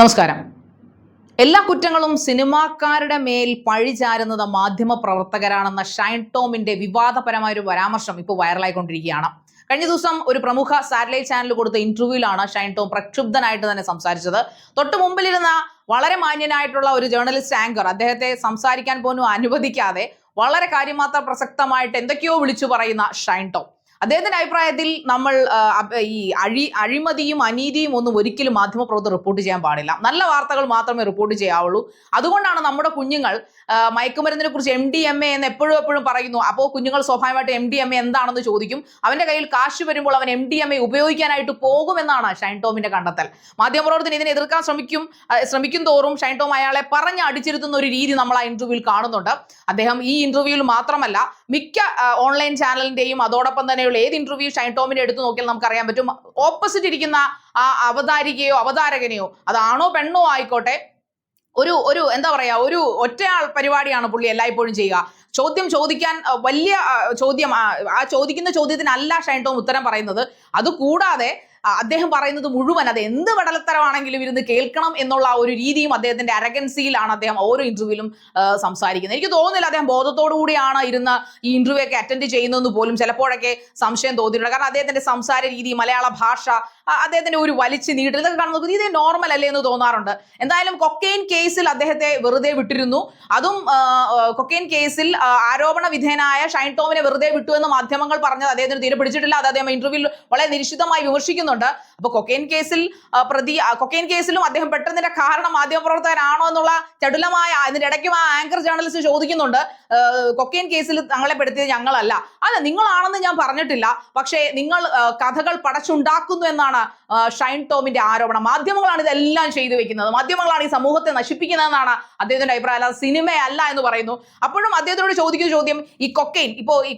നമസ്കാരം. എല്ലാ കുറ്റങ്ങളും സിനിമാക്കാരുടെ മേൽ പഴിചാരുന്നത് മാധ്യമ പ്രവർത്തകരാണെന്ന ഷൈൻ ടോമിന്റെ വിവാദപരമായ ഒരു പരാമർശം ഇപ്പോൾ വൈറലായിക്കൊണ്ടിരിക്കുകയാണ്. കഴിഞ്ഞ ദിവസം ഒരു പ്രമുഖ സാറ്റലൈറ്റ് ചാനൽ കൊടുത്ത ഇന്റർവ്യൂവിലാണ് ഷൈൻ ടോം പ്രക്ഷുബ്ധനായിട്ട് തന്നെ സംസാരിച്ചത്. തൊട്ട് മുമ്പിലിരുന്ന വളരെ മാന്യനായിട്ടുള്ള ഒരു ജേർണലിസ്റ്റ് ആങ്കർ അദ്ദേഹത്തെ സംസാരിക്കാൻ പോലും അനുവദിക്കാതെ വളരെ കാര്യമാത്ര പ്രസക്തമായിട്ട് എന്തൊക്കെയോ വിളിച്ചു പറയുന്ന ഷൈൻ ടോം. അദ്ദേഹത്തിന്റെ അഭിപ്രായത്തിൽ നമ്മൾ ഈ അഴി അഴിമതിയും അനീതിയും ഒന്നും ഒരിക്കലും മാധ്യമപ്രവർത്തകർ റിപ്പോർട്ട് ചെയ്യാൻ പാടില്ല. നല്ല വാർത്തകൾ മാത്രമേ റിപ്പോർട്ട് ചെയ്യാവുള്ളൂ. അതുകൊണ്ടാണ് നമ്മുടെ കുഞ്ഞുങ്ങൾ മയക്കുമരുന്നിനെ കുറിച്ച് എം ഡി എം എ എന്ന് എപ്പോഴും എപ്പോഴും പറയുന്നു. അപ്പോൾ കുഞ്ഞുങ്ങൾ സ്വാഭാവികമായിട്ട് എം ഡി എം എ എന്താണെന്ന് ചോദിക്കും. അവന്റെ കയ്യിൽ കാശ് വരുമ്പോൾ അവൻ എം ഡി എം എ ഉപയോഗിക്കാനായിട്ട് പോകുമെന്നാണ് ഷൈൻ ടോമിന്റെ കണ്ടെത്തൽ. മാധ്യമപ്രവർത്തനം ഇതിനെ എതിർക്കാൻ ശ്രമിക്കും ശ്രമിക്കും തോറും ഷൈൻ ടോം അയാളെ പറഞ്ഞ് അടിച്ചിരുത്തുന്ന ഒരു രീതി നമ്മൾ ആ ഇന്റർവ്യൂവിൽ കാണുന്നുണ്ട്. അദ്ദേഹം ഈ ഇന്റർവ്യൂവിൽ മാത്രമല്ല മിക്ക ഓൺലൈൻ ചാനലിന്റെയും അതോടൊപ്പം തന്നെയുള്ള ഏത് ഇന്റർവ്യൂ ഷൈൻ ടോമിനെ എടുത്തു നോക്കിയാൽ നമുക്ക് അറിയാൻ പറ്റും. ഓപ്പോസിറ്റ് ഇരിക്കുന്ന ആ അവതാരികയോ അവതാരകനെയോ അതാണോ പെണ്ണോ ആയിക്കോട്ടെ ഒരു ഒരു എന്താ പറയാ ഒരു ഒറ്റയാൾ പരിപാടിയാണ് പുള്ളി എല്ലായ്പ്പോഴും ചെയ്യുക. ചോദ്യം ചോദിക്കാൻ വലിയ ചോദ്യം ആ, ചോദിക്കുന്ന ചോദ്യത്തിനല്ല ഷൈൻ ടോം ഉത്തരം പറയുന്നത്. അതുകൂടാതെ അദ്ദേഹം പറയുന്നത് മുഴുവൻ അത് എന്ത് വടലത്തരമാണെങ്കിലും ഇരുന്ന് കേൾക്കണം എന്നുള്ള ഒരു രീതിയും അദ്ദേഹത്തിന്റെ അരഗൻസിയിലാണ് അദ്ദേഹം ഓരോ ഇന്റർവ്യൂവിലും സംസാരിക്കുന്നത്. എനിക്ക് തോന്നുന്നില്ല അദ്ദേഹം ബോധത്തോടു കൂടിയാണ് ഇരുന്ന് ഈ ഇന്റർവ്യൂ ഒക്കെ അറ്റൻഡ് ചെയ്യുന്നതെന്ന് പോലും ചിലപ്പോഴൊക്കെ സംശയം തോന്നിയിട്ടുണ്ട്. കാരണം അദ്ദേഹത്തിന്റെ സംസാര രീതി മലയാള ഭാഷ അദ്ദേഹത്തിന്റെ ഒരു വലിച്ചു നീട്ടൽ. ഇതൊക്കെ കാണുന്നത് ഇത് നോർമൽ അല്ലേ എന്ന് തോന്നാറുണ്ട്. എന്തായാലും കൊക്കെയിൻ കേസിൽ അദ്ദേഹത്തെ വെറുതെ വിട്ടിരുന്നു. അതും കൊക്കെയിൻ കേസിൽ ആരോപണ വിധേയനായ ഷൈൻ ടോമിനെ വെറുതെ വിട്ടു എന്ന് മാധ്യമങ്ങൾ പറഞ്ഞത് അദ്ദേഹത്തിന് തീരെ പിടിച്ചിട്ടില്ല. അത് അദ്ദേഹം ഇന്റർവ്യൂവിൽ വളരെ നിശ്ചിതമായി വിമർശിക്കുന്നുണ്ട്. അപ്പൊ കൊക്കെയിൻ കേസിൽ പ്രതി കൊക്കെയിൻ കേസിലും അദ്ദേഹം പെട്ടെന്നിന്റെ കാരണം മാധ്യമപ്രവർത്തകനാണോ എന്നുള്ള ചടുലമായ അതിന്റെ ഇടയ്ക്കും ആ ആങ്കർ ജേർണലിസ്റ്റ് ചോദിക്കുന്നുണ്ട്. കൊക്കെയിൻ കേസിൽ തങ്ങളെ പെടുത്തിയത് ഞങ്ങളല്ല. അല്ല നിങ്ങളാണെന്ന് ഞാൻ പറഞ്ഞിട്ടില്ല. പക്ഷേ നിങ്ങൾ കഥകൾ പടച്ചുണ്ടാക്കുന്നു എന്നാണ് ആ, ഷൈൻ ടോമിന്റെ ആരോപണം. മാധ്യമങ്ങളാണ് ഇതെല്ലാം ചെയ്തു വെക്കുന്നത്. മാധ്യമങ്ങളാണ് ഈ സമൂഹത്തെ നശിപ്പിക്കുന്നതെന്നാണ് അദ്ദേഹത്തിന്റെ അഭിപ്രായം. അല്ലാതെ സിനിമയല്ല എന്ന് പറയുന്നു. അപ്പോഴും അദ്ദേഹത്തോട് ചോദിക്കുന്ന ചോദ്യം ഈ കൊക്കെയിൻ ഇപ്പോ ഈ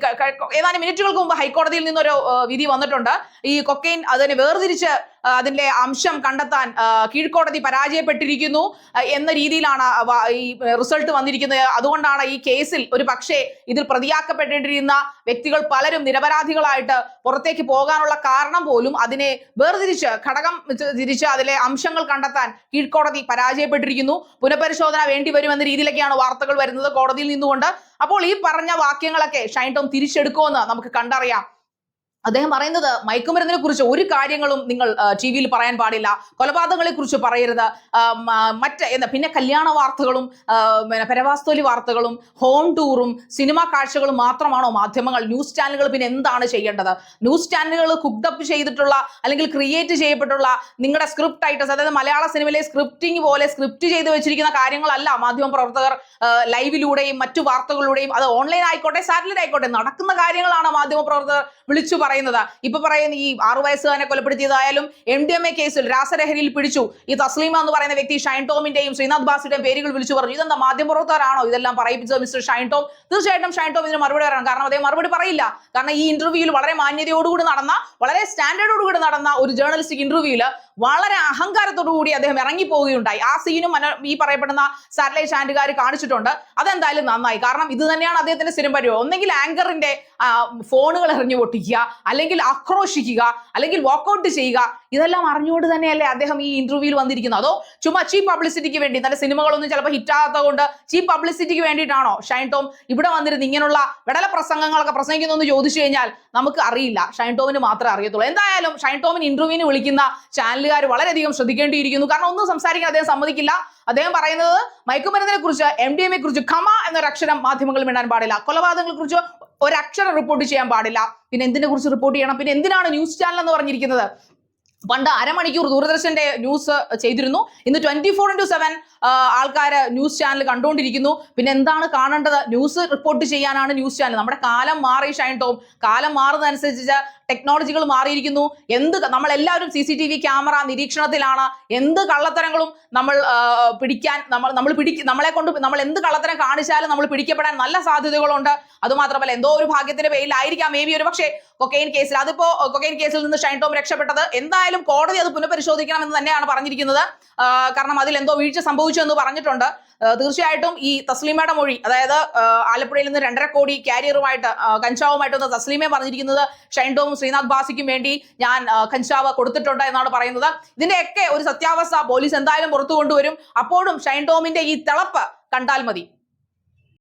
ഏതാനും മിനിറ്റുകൾക്ക് മുമ്പ് ഹൈക്കോടതിയിൽ നിന്നൊരു വിധി വന്നിട്ടുണ്ട്. ഈ കൊക്കെയിൻ അതിനെ വേർതിരിച്ച് അതിന്റെ അംശം കണ്ടെത്താൻ കീഴ്ക്കോടതി പരാജയപ്പെട്ടിരിക്കുന്നു എന്ന രീതിയിലാണ് ഈ റിസൾട്ട് വന്നിരിക്കുന്നത്. അതുകൊണ്ടാണ് ഈ കേസിൽ ഒരു പക്ഷേ ഇതിൽ പ്രതിയാക്കപ്പെട്ടിരിക്കുന്ന വ്യക്തികൾ പലരും നിരപരാധികളായിട്ട് പുറത്തേക്ക് പോകാനുള്ള കാരണം പോലും അതിനെ വേർതിരിച്ച് ഘടകം തിരിച്ച് അതിലെ അംശങ്ങൾ കണ്ടെത്താൻ കീഴ്ക്കോടതി പരാജയപ്പെട്ടിരിക്കുന്നു. പുനഃപരിശോധന വേണ്ടി വരുമെന്ന രീതിയിലൊക്കെയാണ് വാർത്തകൾ വരുന്നത് കോടതിയിൽ നിന്നുകൊണ്ട്. അപ്പോൾ ഈ പറഞ്ഞ വാക്യങ്ങളൊക്കെ ഷൈൻ ടോം തിരിച്ചെടുക്കുമെന്ന് നമുക്ക് കണ്ടറിയാം. അദ്ദേഹം പറയുന്നത് മയക്കുമരുന്നിനെ കുറിച്ച് ഒരു കാര്യങ്ങളും നിങ്ങൾ ടി വിയിൽ പറയാൻ പാടില്ല. കൊലപാതകങ്ങളെ കുറിച്ച് പറയരുത്. മറ്റ് എന്താ പിന്നെ കല്യാണ വാർത്തകളും പരവാസ്തോലി വാർത്തകളും ഹോം ടൂറും സിനിമാ കാഴ്ചകളും മാത്രമാണോ മാധ്യമങ്ങൾ ന്യൂസ് ചാനലുകൾ പിന്നെ എന്താണ് ചെയ്യേണ്ടത്? ന്യൂസ് ചാനലുകൾ കുക്ഡപ്പ് ചെയ്തിട്ടുള്ള അല്ലെങ്കിൽ ക്രിയേറ്റ് ചെയ്യപ്പെട്ടുള്ള നിങ്ങളുടെ സ്ക്രിപ്റ്റ് ഐറ്റംസ് അതായത് മലയാള സിനിമയിലെ സ്ക്രിപ്റ്റിംഗ് പോലെ സ്ക്രിപ്റ്റ് ചെയ്ത് വെച്ചിരിക്കുന്ന കാര്യങ്ങളല്ല മാധ്യമ പ്രവർത്തകർ ലൈവിലൂടെയും മറ്റു വാർത്തകളിലൂടെയും അത് ഓൺലൈൻ ആയിക്കോട്ടെ സാറ്റലൈറ്റ് ആയിക്കോട്ടെ നടക്കുന്ന കാര്യങ്ങളാണ് മാധ്യമ പ്രവർത്തകർ വിളിച്ചു ഇപ്പൊ പറയുന്ന ഈ ആറു വയസ്സുകാരനെ കൊലപ്പെടുത്തിയതായാലും എം ഡി എം എ കേസിൽ രാസലഹരിയിൽ പിടിച്ചു. ഈ തസ്ലീമ എന്ന് പറയുന്ന വ്യക്തി ഷൈൻ ടോമിന്റെയും ശ്രീനാഥ് ബാസിയുടെയും പേരുകൾ വിളിച്ചു പറഞ്ഞു. ഇതെന്താ മാധ്യമപ്രവർത്തകരാണോ ഇതെല്ലാം പറയിപ്പിച്ചത് മിസ്റ്റർ ഷൈൻ ടോം? തീർച്ചയായിട്ടും ഷൈൻ ടോം ഇതിന് മറുപടി പറയണം കാരണം അദ്ദേഹം മറുപടി പറയില്ല. കാരണം ഈ ഇന്റർവ്യൂവിൽ വളരെ മാന്യതയോടുകൂടി നടന്ന വളരെ സ്റ്റാൻഡേർഡോടുകൂടി നടന്ന ഒരു ജേർണലിസ്റ്റിക് ഇന്റർവ്യൂവിൽ വളരെ അഹങ്കാരത്തോടു കൂടി അദ്ദേഹം ഇറങ്ങിപ്പോവുകയുണ്ടായി. ആ സീനും ഈ പറയപ്പെടുന്ന സാറ്റലൈറ്റ് ചാനലുകാർ കാണിച്ചിട്ടുണ്ട്. അതെന്തായാലും നന്നായി. കാരണം ഇത് തന്നെയാണ് അദ്ദേഹത്തിന്റെ സ്ഥിരം പരിപാടി. ഒന്നെങ്കിൽ ആങ്കറിന്റെ ഫോണുകൾ എറിഞ്ഞു പൊട്ടിക്കുക. അല്ലെങ്കിൽ ആക്രോശിക്കുക അല്ലെങ്കിൽ വാക്കൗട്ട് ചെയ്യുക ഇതെല്ലാം അറിഞ്ഞുകൊണ്ട് തന്നെയല്ലേ അദ്ദേഹം ഈ ഇന്റർവ്യൂവിൽ വന്നിരിക്കുന്നത്. അതോ ചുമ്മാ ചീപ്പ് പബ്ലിസിറ്റിക്ക് വേണ്ടി തന്റെ സിനിമകളൊന്നും ചിലപ്പോൾ ഹിറ്റ് കൊണ്ട് ചീപ്പ് പബ്ലിസിറ്റിക്ക് വേണ്ടിയിട്ടാണോ? ഷൈൻ ടോം ഇവിടെ വന്നിരുന്ന് ഇങ്ങനെയുള്ള വിടല പ്രസംഗങ്ങളൊക്കെ പ്രസംഗിക്കുന്നു എന്ന് ചോദിച്ചു കഴിഞ്ഞാൽ നമുക്ക് അറിയില്ല. ഷൈൻ ടോമിന് മാത്രമേ അറിയത്തുള്ളൂ. എന്തായാലും ഷൈൻ ടോമിന് ഇന്റർവ്യൂവിന് വിളിക്കുന്ന ചാനലുകാർ വളരെയധികം ശ്രദ്ധിക്കേണ്ടിയിരിക്കുന്നു. കാരണം ഒന്നും സംസാരിക്കാൻ അദ്ദേഹം സമ്മതിക്കില്ല. അദ്ദേഹം പറയുന്നത് മയക്കുമരുന്നിനെ കുറിച്ച് എം ഡി എമ്മെ കുറിച്ച് ഖമ എന്നൊരു അക്ഷരം മാധ്യമങ്ങൾ മിണ്ടാൻ പാടില്ല. കൊലപാതകങ്ങളെ കുറിച്ച് ഒരക്ഷരം റിപ്പോർട്ട് ചെയ്യാൻ പാടില്ല. പിന്നെ എന്തിനെ കുറിച്ച് റിപ്പോർട്ട് ചെയ്യണം? പിന്നെ എന്തിനാണ് ന്യൂസ് ചാനൽ എന്ന് പറഞ്ഞിരിക്കുന്നത്? പണ്ട് അരമണിക്കൂർ ദൂരദർശന്റെ ന്യൂസ് ചെയ്തിരുന്നു. ഇന്ന് ട്വന്റി ഫോർ ഇന്റു സെവൻ ആൾക്കാർ ന്യൂസ് ചാനൽ കണ്ടുകൊണ്ടിരിക്കുന്നു പിന്നെ എന്താണ് കാണേണ്ടത്? ന്യൂസ് റിപ്പോർട്ട് ചെയ്യാനാണ് ന്യൂസ് ചാനൽ നമ്മുടെ കാലം മാറി ഷൈൻ ടോം. കാലം മാറുന്നതനുസരിച്ച് ടെക്നോളജികൾ മാറിയിരിക്കുന്നു. എന്ത് നമ്മളെല്ലാവരും C C T V camera നിരീക്ഷണത്തിലാണ്. എന്ത് കള്ളത്തരങ്ങളും നമ്മൾ പിടിക്കാൻ നമ്മൾ നമ്മൾ പിടിക്ക നമ്മളെ കൊണ്ട് നമ്മൾ എന്ത് കള്ളത്തരം കാണിച്ചാലും നമ്മൾ പിടിക്കപ്പെടാൻ നല്ല സാധ്യതകളുണ്ട്. അതുമാത്രമല്ല എന്തോ ഒരു ഭാഗ്യത്തിന്റെ പേരിലായിരിക്കാം മേ ബി ഒരു പക്ഷേ കൊക്കൈൻ കേസിൽ അതിപ്പോ കൊക്കൈൻ കേസിൽ നിന്ന് ഷൈൻ ടോം രക്ഷപ്പെട്ടത്. എന്തായാലും കോടതി അത് പുനഃപരിശോധിക്കണം എന്ന് തന്നെയാണ് പറഞ്ഞിരിക്കുന്നത്. കാരണം അതിൽ എന്തോ വീഴ്ച സംഭവിച്ചു എന്ന് പറഞ്ഞിട്ടുണ്ട്. തീർച്ചയായിട്ടും ഈ തസ്ലീമയുടെ മൊഴി അതായത് ആലപ്പുഴയിൽ നിന്ന് രണ്ടര കോടി ക്യാരിയറുമായിട്ട് കഞ്ചാവുമായിട്ട് വന്ന തസ്ലീമെ പറഞ്ഞിരിക്കുന്നത് ഷൈൻഡോവും ശ്രീനാഥ് ബാസിക്കും വേണ്ടി ഞാൻ കഞ്ചാവ് കൊടുത്തിട്ടുണ്ട് എന്നാണ് പറയുന്നത്. ഇതിന്റെയൊക്കെ ഒരു സത്യാവസ്ഥ പോലീസ് എന്തായാലും പുറത്തു കൊണ്ടുവരും അപ്പോഴും ഷൈൻഡോമിന്റെ ഈ തിളപ്പ് കണ്ടാൽ മതി.